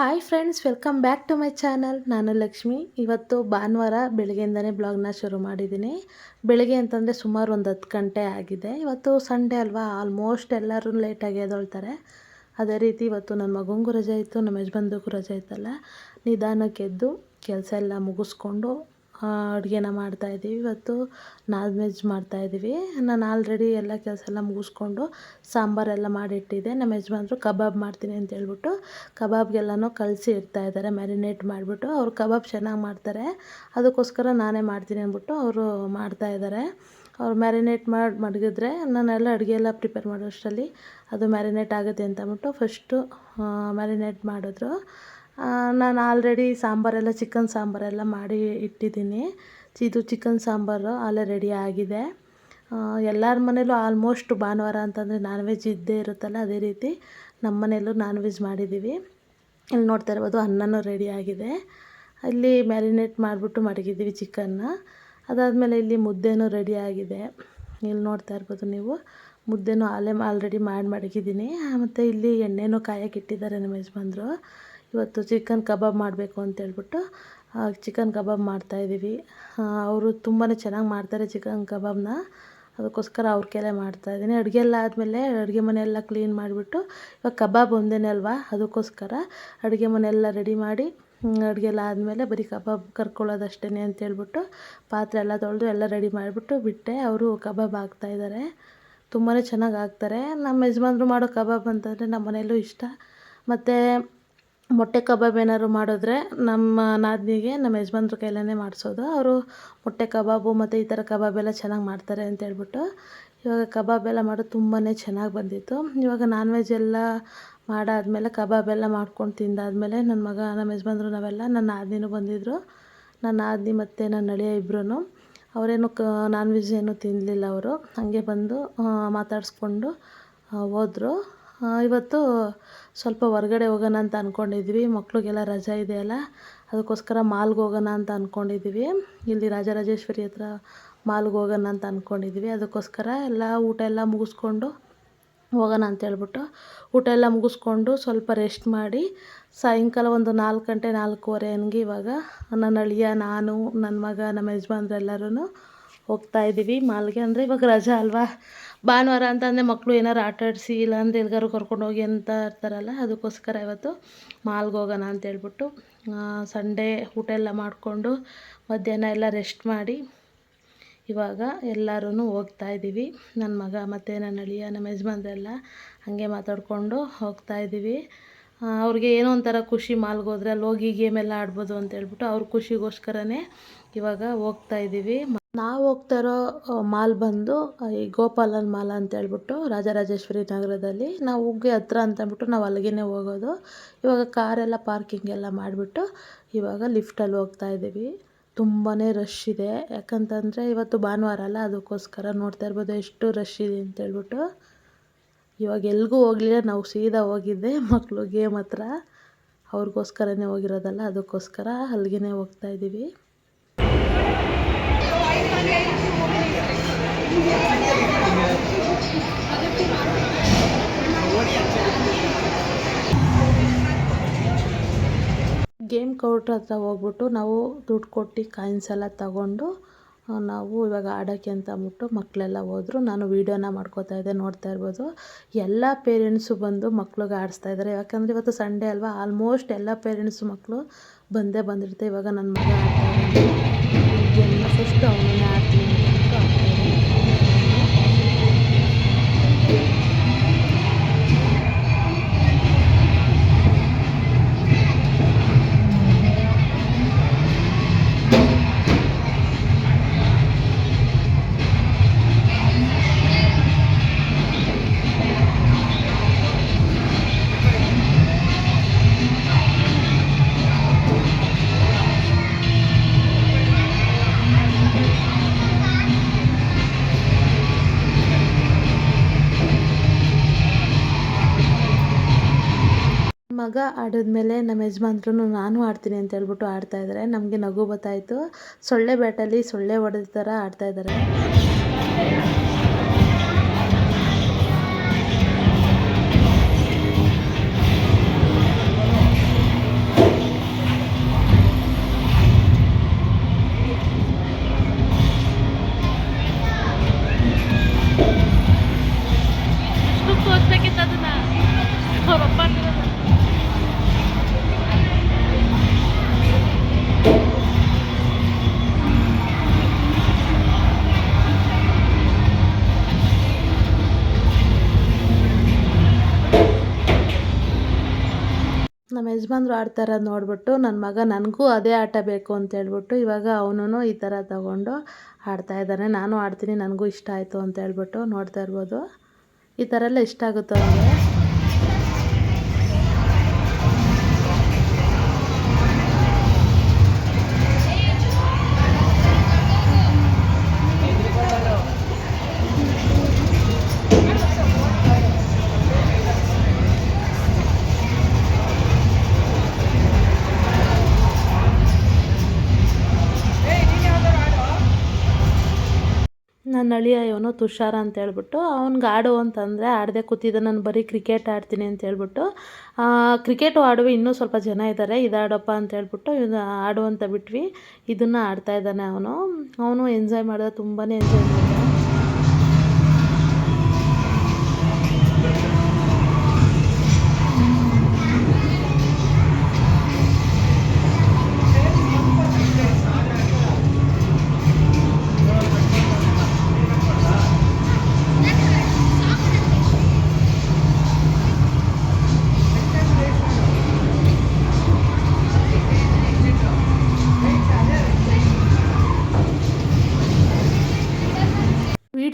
Hi friends welcome back to my channel ನಾನು ಲಕ್ಷ್ಮಿ. ಇವತ್ತು ಭಾನುವಾರ ಬೆಳಗ್ಗೆಯಿಂದನೇ ಬ್ಲಾಗ್ನ ಶುರು ಮಾಡಿದ್ದೀನಿ. ಬೆಳಗ್ಗೆ ಅಂತಂದರೆ ಸುಮಾರು ಒಂದು ಹತ್ತು ಗಂಟೆ ಆಗಿದೆ. ಇವತ್ತು ಸಂಡೇ ಅಲ್ವಾ? ಆಲ್ಮೋಸ್ಟ್ ಎಲ್ಲರೂ ಲೇಟಾಗಿ ಎದ್ದೊಳ್ತಾರೆ. ಅದೇ ರೀತಿ ಇವತ್ತು ನನ್ನ ಮಗನಿಗೂ ರಜೆ ಇತ್ತು ನಮ್ಮ ಯಜಮಾನ್ರಿಗೂ ರಜೆ ಇತ್ತಲ್ಲ. ನಿಧಾನಕ್ಕೆ ಎದ್ದು ಕೆಲಸ ಎಲ್ಲ ಮುಗಿಸ್ಕೊಂಡು ಅಡುಗೆನ ಮಾಡ್ತಾಯಿದ್ದೀವಿ ಇವತ್ತು ನಾನ್ ವೆಜ್ ಮಾಡ್ತಾಯಿದ್ದೀವಿ ನಾನು ಆಲ್ರೆಡಿ ಎಲ್ಲ ಕೆಲಸ ಎಲ್ಲ ಮುಗಿಸ್ಕೊಂಡು ಸಾಂಬಾರೆಲ್ಲ ಮಾಡಿಟ್ಟಿದ್ದೆ. ನಮ್ಮ ಯಜಮಾನ್ರು ಕಬಾಬ್ ಮಾಡ್ತೀನಿ ಅಂತ ಹೇಳ್ಬಿಟ್ಟು ಕಬಾಬ್ಗೆಲ್ಲನೂ ಕಲಸಿ ಇರ್ತಾಯಿದ್ದಾರೆ ಮ್ಯಾರಿನೇಟ್ ಮಾಡಿಬಿಟ್ಟು. ಅವ್ರು ಕಬಾಬ್ ಚೆನ್ನಾಗಿ ಮಾಡ್ತಾರೆ. ಅದಕ್ಕೋಸ್ಕರ ನಾನೇ ಮಾಡ್ತೀನಿ ಅಂದ್ಬಿಟ್ಟು ಅವರು ಮಾಡ್ತಾಯಿದ್ದಾರೆ ಅವ್ರು ಮ್ಯಾರಿನೇಟ್ ಮಾಡಿ, ಮಡಗಿದ್ರೆ ನಾನೆಲ್ಲ ಅಡುಗೆ ಎಲ್ಲ ಪ್ರಿಪೇರ್ ಮಾಡೋಷ್ಟರಲ್ಲಿ ಅದು ಮ್ಯಾರಿನೇಟ್ ಆಗುತ್ತೆ ಅಂತ ಅಂದ್ಬಿಟ್ಟು ಫಸ್ಟು ಮ್ಯಾರಿನೇಟ್ ಮಾಡಿದ್ರು. ನಾನು ಆಲ್ರೆಡಿ ಸಾಂಬಾರೆಲ್ಲ ಚಿಕನ್ ಸಾಂಬಾರೆಲ್ಲ ಮಾಡಿ ಇಟ್ಟಿದ್ದೀನಿ. ಇದು ಚಿಕನ್ ಸಾಂಬಾರು ಅಲ್ಲೇ ರೆಡಿ ಆಗಿದೆ. ಎಲ್ಲರ ಮನೇಲೂ ಆಲ್ಮೋಸ್ಟ್ ಭಾನುವಾರ ಅಂತಂದರೆ ನಾನ್ ವೆಜ್ ಇದ್ದೇ ಇರುತ್ತಲ್ಲ, ಅದೇ ರೀತಿ ನಮ್ಮ ಮನೆಯಲ್ಲೂ ನಾನ್ ವೆಜ್ ಮಾಡಿದ್ದೀವಿ ಇಲ್ಲಿ ನೋಡ್ತಾ ಇರ್ಬೋದು ಅನ್ನನೂ ರೆಡಿ ಆಗಿದೆ. ಅಲ್ಲಿ ಮ್ಯಾರಿನೇಟ್ ಮಾಡಿಬಿಟ್ಟು ಮಡಗಿದ್ದೀವಿ ಚಿಕನ್ನ ಅದಾದಮೇಲೆ ಇಲ್ಲಿ ಮುದ್ದೆನೂ ರೆಡಿ ಆಗಿದೆ. ಇಲ್ಲಿ ನೋಡ್ತಾ ಇರ್ಬೋದು ನೀವು, ಮುದ್ದೆನೂ ಆಲೇ ಆಲ್ರೆಡಿ ಮಾಡಿ ಮಡಗಿದ್ದೀನಿ. ಮತ್ತು ಇಲ್ಲಿ ಎಣ್ಣೆನೂ ಕಾಯಕ್ಕೆ ಇಟ್ಟಿದ್ದಾರೆ ನಮ್ಮ ಯಜಮಾನ್ರು. ಇವತ್ತು ಚಿಕನ್ ಕಬಾಬ್ ಮಾಡಬೇಕು ಅಂತೇಳ್ಬಿಟ್ಟು ಚಿಕನ್ ಕಬಾಬ್ ಮಾಡ್ತಾಯಿದ್ದೀವಿ ಅವರು ತುಂಬಾ ಚೆನ್ನಾಗಿ ಮಾಡ್ತಾರೆ ಚಿಕನ್ ಕಬಾಬ್ನ. ಅದಕ್ಕೋಸ್ಕರ ಅವ್ರ ಕೈಲೇ ಮಾಡ್ತಾಯಿದ್ದೀನಿ ಅಡುಗೆ ಎಲ್ಲ ಆದಮೇಲೆ ಅಡುಗೆ ಮನೆಯೆಲ್ಲ ಕ್ಲೀನ್ ಮಾಡಿಬಿಟ್ಟು, ಇವಾಗ ಕಬಾಬ್ ಒಂದೇ ಅಲ್ವಾ, ಅದಕ್ಕೋಸ್ಕರ ಅಡುಗೆ ಮನೆಯೆಲ್ಲ ರೆಡಿ ಮಾಡಿ ಅಡುಗೆ ಎಲ್ಲ ಆದಮೇಲೆ ಬರೀ ಕಬಾಬ್ ಕರ್ಕೊಳ್ಳೋದಷ್ಟೇ ಅಂತೇಳ್ಬಿಟ್ಟು ಪಾತ್ರೆ ಎಲ್ಲ ತೊಳೆದು ಎಲ್ಲ ರೆಡಿ ಮಾಡಿಬಿಟ್ಟು ಬಿಟ್ಟೆ. ಅವರು ಕಬಾಬ್ ಹಾಕ್ತಾಯಿದ್ದಾರೆ ತುಂಬಾ ಚೆನ್ನಾಗಿ ಹಾಕ್ತಾರೆ. ನಮ್ಮ ಯಜಮಾನ್ರು ಮಾಡೋ ಕಬಾಬ್ ಅಂತಂದರೆ ನಮ್ಮ ಮನೆಯಲ್ಲೂ ಇಷ್ಟ. ಮತ್ತು ಮೊಟ್ಟೆ ಕಬಾಬ್ ಏನಾದ್ರು ಮಾಡಿದ್ರೆ ನಮ್ಮ ನಾದಿನಿಗೆ ನಮ್ಮ ಯಜಮಾನ್ರ ಕೈಲೇ ಮಾಡಿಸೋದು. ಅವರು ಮೊಟ್ಟೆ ಕಬಾಬು ಮತ್ತು ಈ ಥರ ಕಬಾಬೆಲ್ಲ ಚೆನ್ನಾಗಿ ಮಾಡ್ತಾರೆ ಅಂತ ಹೇಳ್ಬಿಟ್ಟು ಇವಾಗ ಕಬಾಬ್ ಎಲ್ಲ ಮಾಡೋದು ತುಂಬಾ ಚೆನ್ನಾಗಿ ಬಂದಿತ್ತು. ಇವಾಗ ನಾನ್ ವೆಜ್ ಎಲ್ಲ ಮಾಡಾದಮೇಲೆ ಕಬಾಬೆಲ್ಲ ಮಾಡ್ಕೊಂಡು ತಿಂದಾದಮೇಲೆ ನನ್ನ ಮಗ, ನಮ್ಮ ಯಜಮಾನ್ರು ನಾವೆಲ್ಲ ನನ್ನ ನಾದಿನಿನೂ ಬಂದಿದ್ದರು ನನ್ನ ಆದ್ನಿ ಮತ್ತು ನನ್ನ ಅಳಿಯ ಇಬ್ಬರೂ ಅವರೇನು ಕ ನಾನ್ ವೆಜ್ ಏನು ತಿನ್ನಲಿಲ್ಲ ಅವರು. ಹಾಗೆ ಬಂದು ಮಾತಾಡಿಸ್ಕೊಂಡು ಹೋದ್ರು. ಇವತ್ತು ಸ್ವಲ್ಪ ಹೊರ್ಗಡೆ ಹೋಗೋಣ ಅಂತ ಅಂದ್ಕೊಂಡಿದ್ವಿ ಮಕ್ಳಿಗೆಲ್ಲ ರಜಾ ಇದೆಯಲ್ಲ ಅದಕ್ಕೋಸ್ಕರ ಮಾಲ್ಗೆ ಹೋಗೋಣ ಅಂತ ಅಂದ್ಕೊಂಡಿದ್ವಿ ಇಲ್ಲಿ ರಾಜರಾಜೇಶ್ವರಿ ಹತ್ರ ಮಾಲ್ಗೆ ಹೋಗೋಣ ಅಂತ ಅಂದ್ಕೊಂಡಿದ್ವಿ ಅದಕ್ಕೋಸ್ಕರ ಎಲ್ಲ ಊಟ ಎಲ್ಲ ಮುಗಿಸ್ಕೊಂಡು ಹೋಗೋಣ ಅಂತೇಳ್ಬಿಟ್ಟು ಊಟ ಎಲ್ಲ ಮುಗಿಸ್ಕೊಂಡು ಸ್ವಲ್ಪ ರೆಸ್ಟ್ ಮಾಡಿ ಸಾಯಂಕಾಲ ಒಂದು ನಾಲ್ಕು ಗಂಟೆ, ನಾಲ್ಕೂವರೆ ಹಂಗೆ ಇವಾಗ ನನ್ನ ಅಳಿಯ, ನಾನು, ನನ್ನ ಮಗ, ನಮ್ಮ ಯಜಮಾನ್ರೆಲ್ಲರೂ ಹೋಗ್ತಾ ಹೋಗ್ತಾಯಿದ್ದೀವಿ ಮಾಲ್ಗೆ. ಅಂದರೆ ಇವಾಗ ರಜಾ ಅಲ್ವಾ? ಭಾನುವಾರ ಅಂತಂದರೆ ಮಕ್ಕಳು ಏನಾರು ಆಟ ಆಡಿಸಿ ಎಲ್ಲರೂ ಕರ್ಕೊಂಡು ಹೋಗಿ ಅಂತ ಇರ್ತಾರಲ್ಲ, ಅದಕ್ಕೋಸ್ಕರ ಇವತ್ತು ಮಾಲ್ಗೆ ಹೋಗೋಣ ಅಂತೇಳ್ಬಿಟ್ಟು ಸಂಡೇ ಊಟ ಎಲ್ಲ ಮಾಡಿಕೊಂಡು ಮಧ್ಯಾಹ್ನ ಎಲ್ಲ ರೆಸ್ಟ್ ಮಾಡಿ ಇವಾಗ ಎಲ್ಲರೂ ಹೋಗ್ತಾಯಿದ್ದೀವಿ ನನ್ನ ಮಗ ಮತ್ತು ನನ್ನ ಅಳಿಯ ನಮ್ಮ ಯಜಮಾನ್ರೆಲ್ಲ ಹಾಗೆ ಮಾತಾಡಿಕೊಂಡು ಹೋಗ್ತಾಯಿದ್ದೀವಿ ಅವ್ರಿಗೆ ಏನೋ ಒಂಥರ ಖುಷಿ ಮಾಲ್ಗೆ ಹೋದ್ರೆ ಅಲ್ಲಿ ಹೋಗಿ ಗೇಮೆಲ್ಲ ಆಡ್ಬೋದು ಅಂತೇಳ್ಬಿಟ್ಟು ಅವ್ರ ಖುಷಿಗೋಸ್ಕರನೇ ಇವಾಗ ಹೋಗ್ತಾಯಿದ್ದೀವಿ ನಾವು ಹೋಗ್ತಾ ಇರೋ ಮಾಲ್ ಬಂದು ಈ ಗೋಪಾಲನ್ ಮಾಲ್ ಅಂತ ಹೇಳ್ಬಿಟ್ಟು ರಾಜರಾಜೇಶ್ವರಿ ನಗರದಲ್ಲಿ ನಾವು ಹೋಗಿ ಹತ್ರ ಅಂತ ಅಂದ್ಬಿಟ್ಟು ನಾವು ಅಲ್ಲಿಗೆ ಹೋಗೋದು. ಇವಾಗ ಕಾರೆಲ್ಲ ಪಾರ್ಕಿಂಗ್ ಎಲ್ಲ ಮಾಡಿಬಿಟ್ಟು ಇವಾಗ ಲಿಫ್ಟಲ್ಲಿ ಹೋಗ್ತಾ ಇದ್ದೀವಿ. ತುಂಬಾ ರಶ್ ಇದೆ. ಯಾಕಂತಂದರೆ ಇವತ್ತು ಭಾನುವಾರ ಅಲ್ಲ, ಅದಕ್ಕೋಸ್ಕರ ನೋಡ್ತಾ ಇರ್ಬೋದು ಎಷ್ಟು ರಶ್ ಇದೆ ಅಂತೇಳ್ಬಿಟ್ಟು ಇವಾಗ ಎಲ್ಗೂ ಹೋಗಲಿಲ್ಲ, ನಾವು ಸೀದಾ ಹೋಗಿದ್ದೆ ಮಕ್ಕಳು ಗೇಮ್ ಹತ್ರ ಅವ್ರಿಗೋಸ್ಕರನೇ ಹೋಗಿರೋದಲ್ಲ, ಅದಕ್ಕೋಸ್ಕರ ಅಲ್ಲಿಗೆ ಹೋಗ್ತಾ ಇದ್ದೀವಿ. ಗೇಮ್ ಕೌಂಟ್ರ್ ಹತ್ರ ಹೋಗ್ಬಿಟ್ಟು ನಾವು ದುಡ್ಡು ಕೊಟ್ಟು ಕಾಯಿನ್ಸ್ ಎಲ್ಲ ತಗೊಂಡು ನಾವು ಇವಾಗ ಆಡೋಕ್ಕೆ ಅಂತ ಅಂದ್ಬಿಟ್ಟು ಮಕ್ಕಳೆಲ್ಲ ಹೋದ್ರು. ನಾನು ವೀಡಿಯೋನ ಮಾಡ್ಕೋತಾ ಇದ್ದೆ, ನೋಡ್ತಾ ಇರ್ಬೋದು. ಎಲ್ಲ ಪೇರೆಂಟ್ಸು ಬಂದು ಮಕ್ಳಿಗೆ ಆಡಿಸ್ತಾ ಇದ್ದಾರೆ. ಯಾಕಂದರೆ ಇವತ್ತು ಸಂಡೇ ಅಲ್ವಾ? ಆಲ್ಮೋಸ್ಟ್ ಎಲ್ಲ ಪೇರೆಂಟ್ಸು ಮಕ್ಕಳು ಬಂದೇ ಬಂದಿರುತ್ತೆ. ಇವಾಗ ನನ್ನ ಮಗ ಆಡ್ತಾ ಗೇಮ್ನ ಫಸ್ಟ್ ಮಗ ಆಡಿದ್ಮೇಲೆ ನಮ್ಮ ಯಜಮಾನ್ರು ನಾನು ಆಡ್ತೀನಿ ಅಂತ ಹೇಳ್ಬಿಟ್ಟು ಆಡ್ತಾಯಿದ್ದಾರೆ ನಮಗೆ ನಗು ಬತ್ತಾಯಿತು. ಸೊಳ್ಳೆ ಬ್ಯಾಟಲ್ಲಿ ಸೊಳ್ಳೆ ಹೊಡೆದ ಥರ ಆಡ್ತಾಯಿದ್ದಾರೆ ಯಜಮಾನ್ರು ಆಡ್ತಾ ಇರೋದು ನೋಡ್ಬಿಟ್ಟು ನನ್ನ ಮಗ ನನಗೂ ಅದೇ ಆಟ ಬೇಕು ಅಂತ ಹೇಳ್ಬಿಟ್ಟು ಇವಾಗ ಅವನು ಈ ಥರ ತಗೊಂಡು ಆಡ್ತಾ ಇದ್ದಾನೆ. ನಾನು ಆಡ್ತೀನಿ, ನನಗೂ ಇಷ್ಟ ಆಯಿತು ಅಂತ ಹೇಳ್ಬಿಟ್ಟು ನೋಡ್ತಾ ಇರ್ಬೋದು. ಈ ಥರ ಎಲ್ಲ ಇಷ್ಟ ಆಗುತ್ತೆ ಅವನಿಗೆ ನನ್ನ ಅಳಿಯ ಇವನು ತುಷಾರ ಅಂತ ಹೇಳ್ಬಿಟ್ಟು ಅವ್ನಿಗೆ ಆಡು ಅಂತಂದರೆ ಆಡದೆ ಕೂತಿದ್ದ, ನಾನು ಬರೀ ಕ್ರಿಕೆಟ್ ಆಡ್ತೀನಿ ಅಂತ ಹೇಳ್ಬಿಟ್ಟು ಕ್ರಿಕೆಟು ಆಡುವ ಇನ್ನೂ ಸ್ವಲ್ಪ ಜನ ಇದ್ದಾರೆ ಇದಾಡಪ್ಪ ಅಂತ ಹೇಳ್ಬಿಟ್ಟು ಇದು ಆಡು ಅಂತ ಬಿಟ್ವಿ. ಇದನ್ನು ಆಡ್ತಾ ಇದ್ದಾನೆ ಅವನು. ಅವನು ಎಂಜಾಯ್ ಮಾಡಿದ ತುಂಬಾ ಎಂಜಾಯ್ ಮಾಡಿದ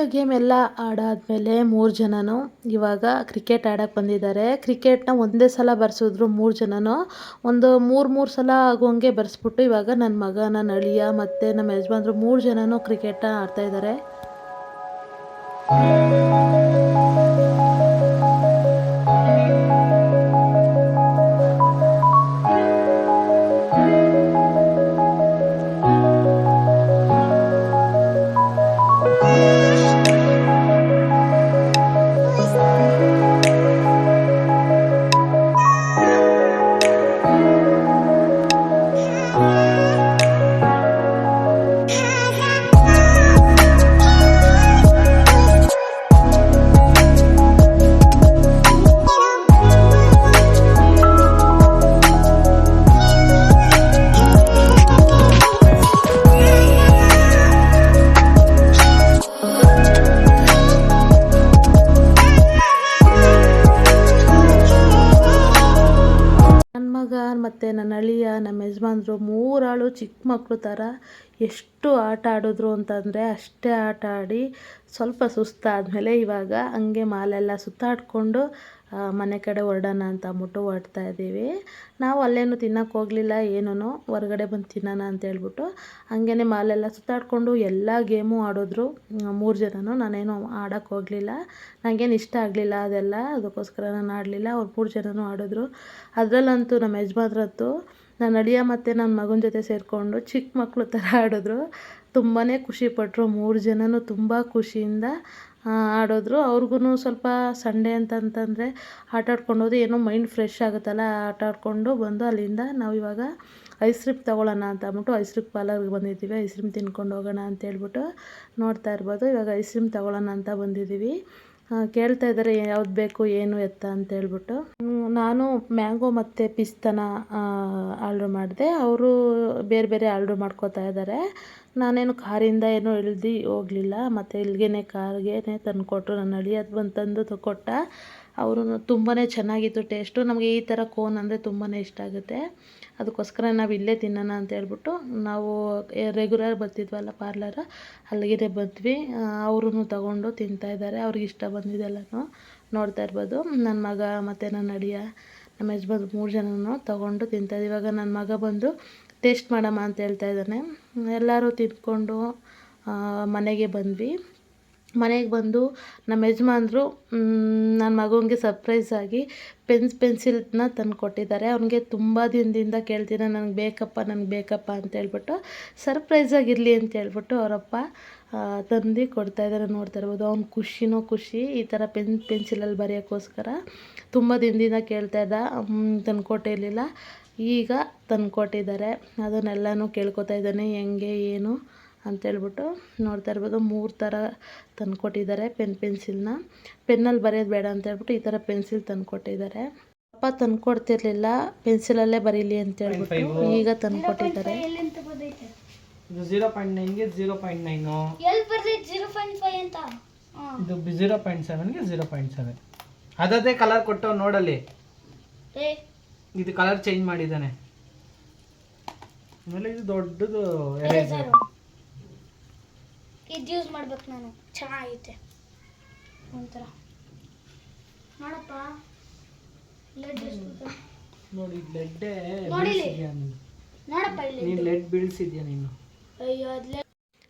ವಿಡಿಯೋ ಗೇಮ್ ಎಲ್ಲ ಆಡಾದ್ಮೇಲೆ ಮೂರು ಜನನು ಇವಾಗ ಕ್ರಿಕೆಟ್ ಆಡಕ್ಕೆ ಬಂದಿದ್ದಾರೆ. ಕ್ರಿಕೆಟ್ನ ಒಂದೇ ಸಲ ಬರ್ಸಿದ್ರು ಮೂರು ಜನನು. ಒಂದು ಮೂರು ಮೂರು ಸಲ ಆಗುವಂಗೆ ಬರ್ಸ್ಬಿಟ್ಟು ಇವಾಗ ನನ್ನ ಮಗ ನನ್ನ ಅಳಿಯ ಮತ್ತು ನಮ್ಮ ಯಜಮಾನ್ರು ಮೂರು ಜನನು ಕ್ರಿಕೆಟ್ನ ಆಡ್ತಾ ಮತ್ತು ನನ್ನ ಅಳಿಯ, ನಮ್ಮ ಯಜಮಾನ್ರು ಮೂರಾಳು ಚಿಕ್ಕ ಮಕ್ಕಳು ಥರ ಎಷ್ಟು ಆಟ ಆಡಿದ್ರು ಅಂತಂದರೆ ಅಷ್ಟೇ ಆಟ ಆಡಿ ಸ್ವಲ್ಪ ಸುಸ್ತಾದಮೇಲೆ ಇವಾಗ ಹಂಗೆ ಮಾಲೆಲ್ಲ ಸುತ್ತಾಡಿಕೊಂಡು ಮನೆ ಕಡೆ ಹೊರಡೋಣ ಅಂತ ಅಂದ್ಬಿಟ್ಟು ಹೊರಡ್ತಾ ಇದ್ದೀವಿ. ನಾವು ಅಲ್ಲೇನು ತಿನ್ನೋಕೆ ಹೋಗಲಿಲ್ಲ ಏನೂ ಹೊರಗಡೆ ಬಂದು ತಿನ್ನೋಣ ಅಂತ ಹೇಳ್ಬಿಟ್ಟು ಹಂಗೇ ಮಾಲೆಲ್ಲ ಸುತ್ತಾಡಿಕೊಂಡು ಎಲ್ಲ ಗೇಮು ಆಡಿದ್ರು. ಮೂರು ಜನನು ನಾನೇನು ಆಡೋಕ್ಕೆ ಹೋಗಲಿಲ್ಲ. ನನಗೇನು ಇಷ್ಟ ಆಗಲಿಲ್ಲ ಅದೆಲ್ಲ, ಅದಕ್ಕೋಸ್ಕರ ನಾನು ಆಡಲಿಲ್ಲ. ಅವ್ರು ಮೂರು ಜನನೂ ಆಡಿದ್ರು. ಅದರಲ್ಲಂತೂ ನಮ್ಮ ಯಜಮಾನ್ರಂತೂ ನಾನು ಅಳಿಯ ಮತ್ತು ನನ್ನ ಮಗನ ಜೊತೆ ಸೇರಿಕೊಂಡು ಚಿಕ್ಕ ಮಕ್ಕಳು ಥರ ಆಡಿದ್ರು. ತುಂಬಾ ಖುಷಿಪಟ್ಟರು ಮೂರು ಜನನು ತುಂಬ ಖುಷಿಯಿಂದ ಆಡಿದ್ರು. ಅವ್ರಿಗೂ ಸ್ವಲ್ಪ ಸಂಡೇ ಅಂತಂತಂದರೆ ಆಟ ಆಡ್ಕೊಂಡು ಹೋದ್ರೆ ಏನೋ ಮೈಂಡ್ ಫ್ರೆಶ್ ಆಗುತ್ತಲ್ಲ ಆಟ ಆಡಿಕೊಂಡು ಬಂದು ಅಲ್ಲಿಂದ ನಾವು ಇವಾಗ ಐಸ್ ಕ್ರೀಮ್ ತೊಗೊಳ್ಳೋಣ ಅಂತ ಅಂದ್ಬಿಟ್ಟು ಐಸ್ ಕ್ರೀಮ್ ಪಾರ್ಲರ್ಗೆ ಬಂದಿದ್ದೀವಿ. ಐಸ್ ಕ್ರೀಮ್ ತಿನ್ಕೊಂಡು ಹೋಗೋಣ ಅಂತ ಹೇಳ್ಬಿಟ್ಟು ನೋಡ್ತಾ ಇರ್ಬೋದು. ಇವಾಗ ಐಸ್ ಕ್ರೀಮ್ ತೊಗೊಳ್ಳೋಣ ಅಂತ ಬಂದಿದ್ದೀವಿ. ಕೇಳ್ತಾ ಇದ್ದಾರೆ ಯಾವ್ದು ಬೇಕು, ಏನು ಎತ್ತ ಅಂತ ಹೇಳ್ಬಿಟ್ಟು. ನಾನು ಮ್ಯಾಂಗೋ ಮತ್ತು ಪಿಸ್ತನ ಆರ್ಡ್ರ್ ಮಾಡಿದೆ. ಅವರು ಬೇರೆ ಬೇರೆ ಆರ್ಡ್ರ್ ಮಾಡ್ಕೋತಾ ಇದ್ದಾರೆ. ನಾನೇನು ಕಾರಿಂದ ಏನೂ ಇಳ್ದು ಹೋಗಲಿಲ್ಲ. ಮತ್ತು ಇಲ್ಲಿಗೆ ಕಾರ್ಗೆ ತಂದುಕೊಟ್ರು. ನನ್ನ ಅಳಿಯದು ಬಂದು ತಂದು ಕೊಟ್ಟ ಅವರು ತುಂಬಾ ಚೆನ್ನಾಗಿತ್ತು. ಟೇಸ್ಟು ನಮಗೆ ಈ ಥರ ಕೋನ್ ಅಂದರೆ ತುಂಬಾ ಇಷ್ಟ ಆಗುತ್ತೆ. ಅದಕ್ಕೋಸ್ಕರ ನಾವು ಇಲ್ಲೇ ತಿನ್ನೋಣ ಅಂತ ಹೇಳ್ಬಿಟ್ಟು ನಾವು ರೆಗ್ಯುಲರ್ ಬರ್ತಿದ್ವಲ್ಲ ಪಾರ್ಲರ್ ಅಲ್ಲಿಗೆ ಬಂದ್ವಿ. ಅವರು ತಗೊಂಡು ತಿಂತಾಯಿದ್ದಾರೆ ಅವ್ರಿಗೆ ಇಷ್ಟ ಬಂದಿದ್ದೆಲ್ಲನೂ ನೋಡ್ತಾ ಇರ್ಬೋದು. ನನ್ನ ಮಗ ಮತ್ತು ನನ್ನ ಅಡಿಯ ನಮ್ಮ ಯಜಮಾನ್ ಮೂರು ಜನನು ತೊಗೊಂಡು ತಿಂತಾಯಿದ್ದೆ ಇವಾಗ ನನ್ನ ಮಗ ಬಂದು ಟೇಸ್ಟ್ ಮಾಡಮ್ಮ ಅಂತ ಹೇಳ್ತಾ ಇದ್ದಾನೆ. ಎಲ್ಲರೂ ತಿಂದ್ಕೊಂಡು ಮನೆಗೆ ಬಂದ್ವಿ. ಮನೆಗೆ ಬಂದು ನಮ್ಮ ಯಜಮಾನ್ರು ನನ್ನ ಮಗನಿಗೆ ಸರ್ಪ್ರೈಸ್ ಆಗಿ ಪೆನ್ಸ್ ಪೆನ್ಸಿಲ್ನ ತಂದು ಕೊಟ್ಟಿದ್ದಾರೆ. ಅವನಿಗೆ ತುಂಬ ದಿನದಿಂದ ಕೇಳ್ತೀನಿ ನನಗೆ ಬೇಕಪ್ಪ ನನಗೆ ಬೇಕಪ್ಪ ಅಂತ ಹೇಳ್ಬಿಟ್ಟು ಸರ್ಪ್ರೈಸಾಗಿರಲಿ ಅಂತ ಹೇಳ್ಬಿಟ್ಟು ಅವರಪ್ಪ ತಂದು ಕೊಡ್ತಾ ಇದ್ದಾರೆ ನೋಡ್ತಾ ಇರ್ಬೋದು. ಅವ್ನ ಖುಷಿನೋ ಖುಷಿ. ಈ ಥರ ಪೆನ್ ಪೆನ್ಸಿಲಲ್ಲಿ ಬರೆಯೋಕ್ಕೋಸ್ಕರ ತುಂಬ ದಿನದಿಂದ ಕೇಳ್ತಾ ಇದ್ದ. ತಂದು ಕೊಟ್ಟಿರಲಿಲ್ಲ. ಈಗ ತಂದು ಕೊಟ್ಟಿದ್ದಾರೆ. ಅದನ್ನೆಲ್ಲನೂ ಕೇಳ್ಕೊತಾ ಇದ್ದಾನೆ. ಹೆಂಗೆ, ಏನು? ಅಂತೇಳ್ಬಿಟ್ಟು ನೋಡ್ತಾ ಇರ್ಬೋದು. ಮೂರು ಥರ ತಂದು ಕೊಟ್ಟಿದ್ದಾರೆ ಪೆನ್ ಪೆನ್ಸಿಲ್ನ. ಪೆನ್ನಲ್ಲಿ ಬರೆಯೋದು ಬೇಡ ಅಂತ ಹೇಳ್ಬಿಟ್ಟು ಈ ಥರ ಪೆನ್ಸಿಲ್ ತಂದುಕೊಟ್ಟಿದ್ದಾರೆ ಅಪ್ಪ ತಂದು ಕೊಡ್ತಿರ್ಲಿಲ್ಲ ಪೆನ್ಸಿಲಲ್ಲೇ ಬರೀಲಿ ಅಂತ ಹೇಳ್ಬಿಟ್ಟು ಈಗ ತಂದುಕೊಟ್ಟಿದ್ದಾರೆ ಇದು ಜೀರೋ ಪಾಯಿಂಟ್ ನೈನ್ಗೆ ಜೀರೋ ಪಾಯಿಂಟ್ ನೈನು. ಎಲ್ಲಿ ಬರ್ತೈತೆ ಜೀರೋ ಪಾಯಿಂಟ್ ಫೈವ್ ಅಂತ? ಹಾಂ. ಇದು ಜೀರೋ ಪಾಯಿಂಟ್ ಸೆವೆನ್ಗೆ ಜೀರೋ ಪಾಯಿಂಟ್ ಸೆವೆನ್. ಅದದೇ ಕಲರ್ ಕೊಟ್ಟು ನೋಡಲ್ಲಿ. ಇದು ಕಲರ್ ಚೇಂಜ್ ಮಾಡಿದ್ದಾನೆ. ಆಮೇಲೆ ಇದು ದೊಡ್ಡದು ಇದು ಯೂಸ್ ಮಾಡ್ಬೇಕು ನಾನು. ಚೆನ್ನಾಗೈತೆ. ಒಂಥರ. ನೋಡಪ್ಪ. ಲೆಡ್ ನೋಡಿ ಲೆಡ್ಡೆ ನೋಡಪ್ಪ ಇಲ್ಲಿ ನೀನು ಲೆಡ್ ಬೀಳ್ಸಿದ್ಯಾ ನೀನು? ಅಯ್ಯೋ ಅದ್ಲೆ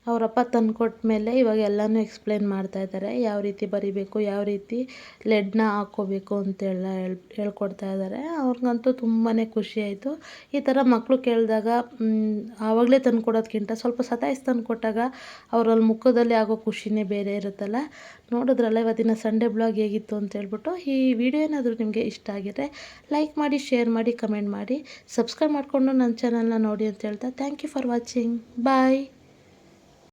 ಅವರಪ್ಪ ತಂದುಕೊಟ್ಟ ಮೇಲೆ ಇವಾಗ ಎಲ್ಲನೂ ಎಕ್ಸ್ಪ್ಲೇನ್ ಮಾಡ್ತಾ ಇದ್ದಾರೆ ಯಾವ ರೀತಿ ಬರಿಬೇಕು, ಯಾವ ರೀತಿ ಲೆಡ್ನ ಹಾಕ್ಕೋಬೇಕು ಅಂತೆಲ್ಲ ಹೇಳಿ, ಹೇಳ್ಕೊಡ್ತಾ ಇದ್ದಾರೆ ಅವ್ರಿಗಂತೂ ತುಂಬಾ ಖುಷಿ ಆಯಿತು. ಈ ಥರ ಮಕ್ಕಳು ಕೇಳಿದಾಗ ಆವಾಗಲೇ ತಂದುಕೊಡೋದ್ಕಿಂತ ಸ್ವಲ್ಪ ಸತಾಯಿಸಿ ತಂದು ಕೊಟ್ಟಾಗ ಅವರಲ್ಲಿ ಮುಖದಲ್ಲಿ ಆಗೋ ಖುಷಿನೇ ಬೇರೆ ಇರುತ್ತಲ್ಲ. ನೋಡಿದ್ರಲ್ಲ ಇವತ್ತಿನ ಸಂಡೇ ಬ್ಲಾಗ್ ಹೇಗಿತ್ತು ಅಂತ ಹೇಳ್ಬಿಟ್ಟು. ಈ ವಿಡಿಯೋ ಏನಾದರೂ ನಿಮಗೆ ಇಷ್ಟ ಆಗಿದ್ರೆ ಲೈಕ್ ಮಾಡಿ ಶೇರ್ ಮಾಡಿ ಕಮೆಂಟ್ ಮಾಡಿ. ಸಬ್ಸ್ಕ್ರೈಬ್ ಮಾಡಿಕೊಂಡು ನನ್ನ ಚಾನಲ್ನ ನೋಡಿ ಅಂತ ಹೇಳ್ತಾ. Thank you for watching bye